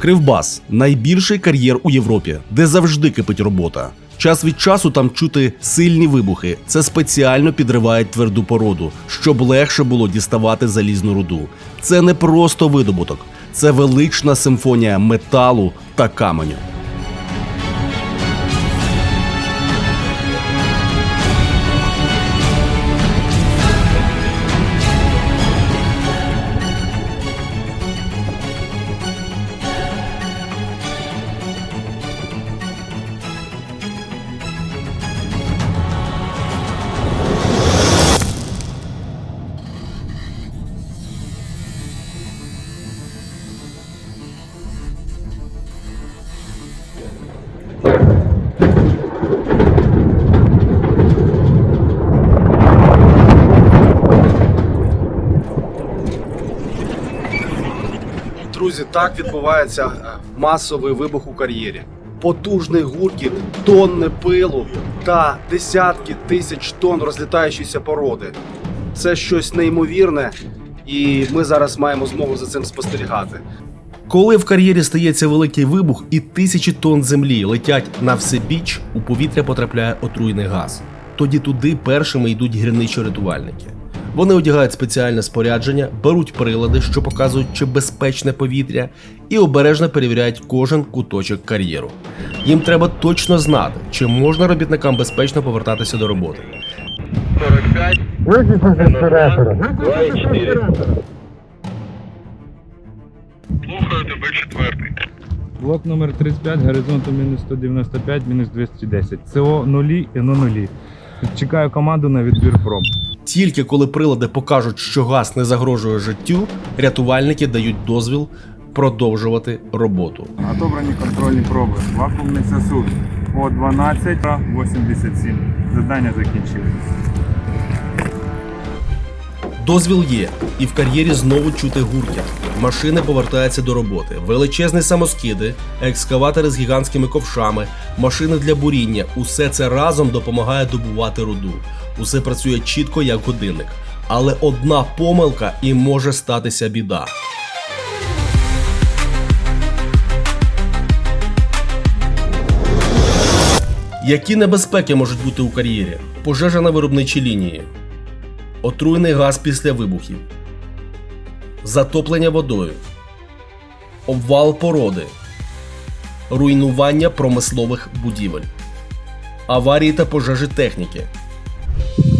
Кривбас найбільший кар'єр у Європі, де завжди кипить робота. Час від часу там чути сильні вибухи. Це спеціально підриває тверду породу, щоб легше було діставати залізну руду. Це не просто видобуток, це велична симфонія металу та каменю. Друзі, так відбувається е, масовий вибух у кар'єрі. Потужний гуркіт, тонни пилу та десятки тисяч тонн розлітаючої породи. Це щось неймовірне, і ми зараз маємо змогу за цим спостерігати. Коли в кар'єрі стається великий вибух і тисячі тонн землі летять на всебіч, у повітря потрапляє отруйний газ. Тоді туди першими йдуть гірничо-рятувальники. Вони одягають спеціальне спорядження, беруть прилади, що показують, чи безпечне повітря, і обережно перевіряють кожен куточок кар'єру. Їм треба точно знати, чи можна робітникам безпечно повертатися до роботи. 45, Виключно 2 4. Слухаю тебе четвертий. Блок номер 35, горизонту мінус 195, мінус 210. СО нулі і на. Чекаю команду на відбір проб. Тільки коли прилади покажуть, що газ не загрожує життю, рятувальники дають дозвіл продовжувати роботу. Отобрані контрольні проби. Вакуумний сосуд о 12 87. Завдання закінчили. Дозвіл є, і в кар'єрі знову чути гуркіт. Машини повертаються до роботи. Величезні самоскиди, екскаватори з гігантськими ковшами, машини для буріння усе це разом допомагає добувати руду. Усе працює чітко як годинник. Але одна помилка і може статися біда. Які небезпеки можуть бути у кар'єрі? Пожежа на виробничій лінії, отруйний газ після вибухів, затоплення водою, обвал породи, руйнування промислових будівель, аварії та пожежі техніки.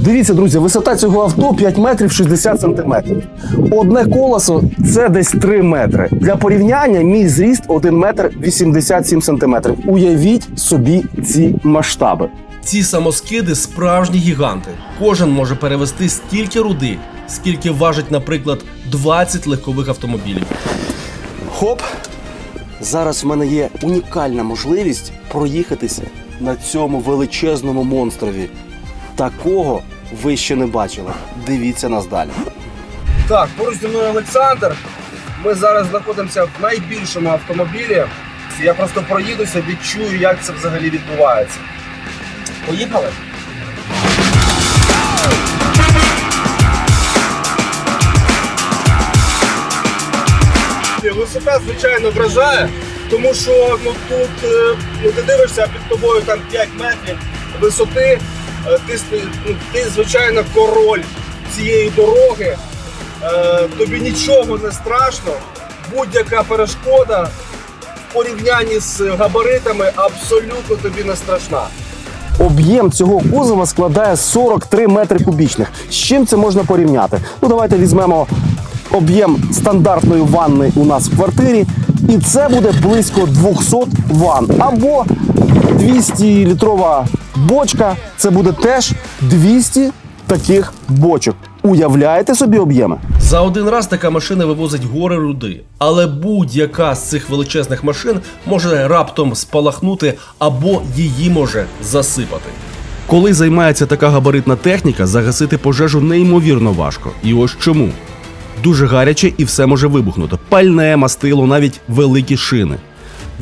Дивіться, друзі, висота цього авто 5 метрів 60 сантиметрів. Одне колесо це десь 3 метри. Для порівняння мій зріст 1 метр 87 сантиметрів. Уявіть собі ці масштаби. Ці самоскиди справжні гіганти. Кожен може перевести стільки руди, скільки важить, наприклад, 20 легкових автомобілів. Хоп! Зараз в мене є унікальна можливість проїхатися на цьому величезному монстрові. Такого ви ще не бачили. Дивіться нас далі. Так, поруч зі мною Олександр. Ми зараз знаходимося в найбільшому автомобілі. Я просто проїдуся, відчую, як це взагалі відбувається. Поїхали? Велосипед, звичайно, вражає, тому що ну, тут е, ну, ти дивишся, під тобою там 5 метрів висоти. Е, Ти, ну, ти звичайно, король цієї дороги. Е, тобі нічого не страшно. Будь-яка перешкода в порівнянні з габаритами абсолютно тобі не страшна. Об'єм цього кузова складає 43 метри кубічних. З чим це можна порівняти? Ну давайте візьмемо об'єм стандартної ванни у нас в квартирі, і це буде близько 200 ванн. Або 200 літрова бочка. Це буде теж 200 таких бочок. Уявляєте собі об'єми? За один раз така машина вивозить гори руди, але будь-яка з цих величезних машин може раптом спалахнути або її може засипати. Коли займається така габаритна техніка, загасити пожежу неймовірно важко. І ось чому. Дуже гаряче і все може вибухнути. Пальне, мастило, навіть великі шини.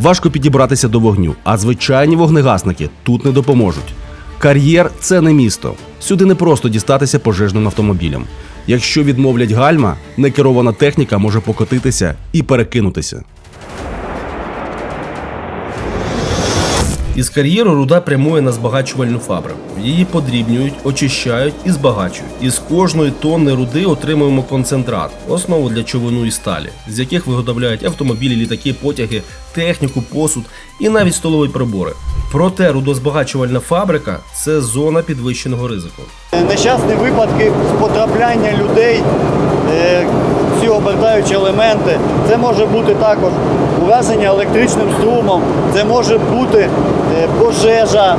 Важко підібратися до вогню, а звичайні вогнегасники тут не допоможуть. Кар'єр це не місто. Сюди не просто дістатися пожежним автомобілем. Якщо відмовлять гальма, некерована техніка може покотитися і перекинутися. Із кар'єру руда прямує на збагачувальну фабрику. Її подрібнюють, очищають і збагачують. Із кожної тонни руди отримуємо концентрат, основу для човину і сталі, з яких виготовляють автомобілі, літаки, потяги, техніку, посуд і навіть столові прибори. Проте рудозбагачувальна фабрика це зона підвищеного ризику. Нещасні випадки потрапляння людей, е, ці обертаючі елементи. Це може бути також ураження електричним струмом, це може бути е, пожежа,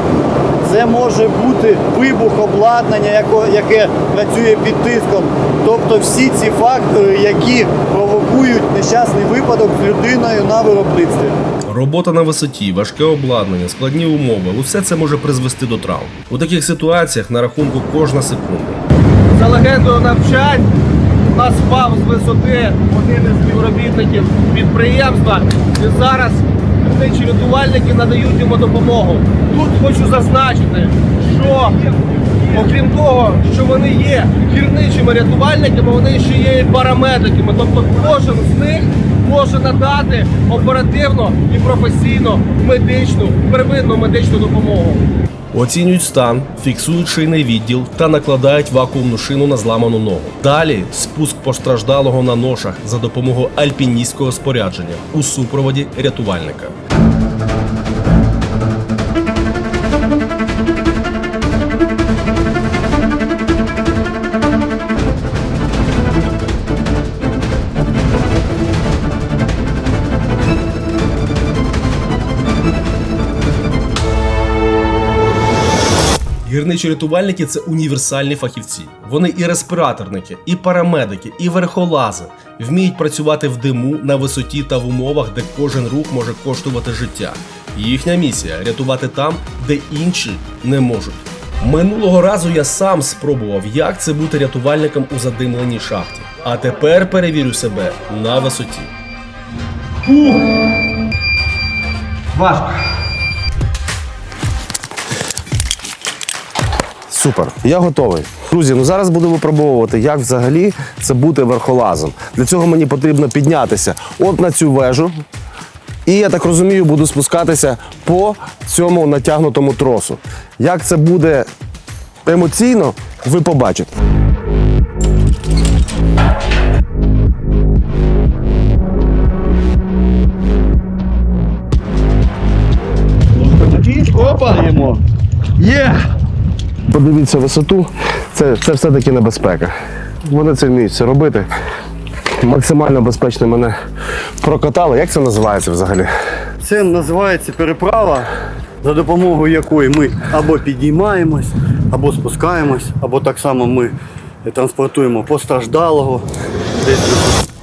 це може бути вибух обладнання, яке працює під тиском. Тобто всі ці фактори, які провокують нещасний випадок з людиною на виробництві. Робота на висоті, важке обладнання, складні умови усе це може призвести до травм. У таких ситуаціях на рахунку кожна секунда. За легендою навчань нас впав з висоти один із співробітників підприємства. І зараз тисячі рятувальники надають йому допомогу. Тут хочу зазначити, що окрім того, що вони є гірничими рятувальниками, вони ще є і парамедиками. Тобто кожен з них може надати оперативно і професійно медичну, первинну медичну допомогу. Оцінюють стан, фіксують шийний відділ та накладають вакуумну шину на зламану ногу. Далі спуск постраждалого на ношах за допомогою альпіністського спорядження у супроводі рятувальника. Гірничі рятувальники це універсальні фахівці. Вони і респіраторники, і парамедики, і верхолази. Вміють працювати в диму на висоті та в умовах, де кожен рух може коштувати життя. Їхня місія рятувати там, де інші не можуть. Минулого разу я сам спробував, як це бути рятувальником у задимленій шахті. А тепер перевірю себе на висоті. Супер, я готовий. Друзі, ну зараз буду випробовувати, як взагалі це бути верхолазом. Для цього мені потрібно піднятися от на цю вежу. І я так розумію, буду спускатися по цьому натягнутому тросу. Як це буде емоційно, ви побачите. Подивіться висоту, це, це все-таки небезпека. Вони це вміють це робити. Максимально безпечно мене прокатали. Як це називається взагалі? Це називається переправа, за допомогою якої ми або підіймаємось, або спускаємось, або так само ми транспортуємо постраждалого.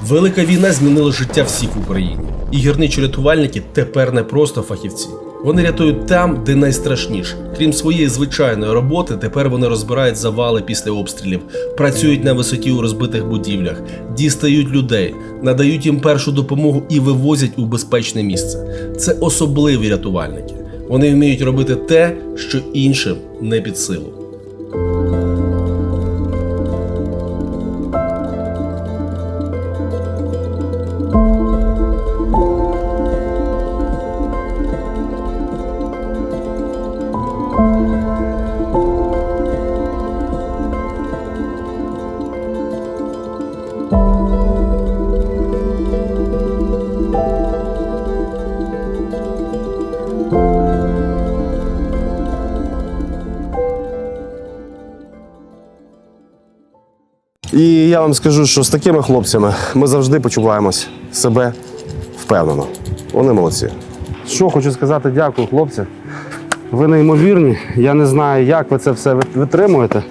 Велика війна змінила життя всіх в Україні. І гірничі рятувальники тепер не просто фахівці. Вони рятують там, де найстрашніше. Крім своєї звичайної роботи, тепер вони розбирають завали після обстрілів, працюють на висоті у розбитих будівлях, дістають людей, надають їм першу допомогу і вивозять у безпечне місце. Це особливі рятувальники. Вони вміють робити те, що іншим не під силу. І я вам скажу, що з такими хлопцями ми завжди почуваємось себе впевнено. Вони молодці. Що хочу сказати, дякую, хлопці. Ви неймовірні. Я не знаю, як ви це все витримуєте,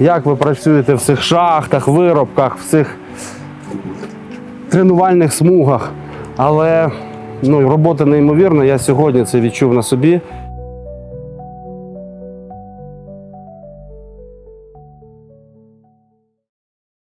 як ви працюєте в цих шахтах, виробках, в цих тренувальних смугах. Але ну, робота неймовірна. Я сьогодні це відчув на собі.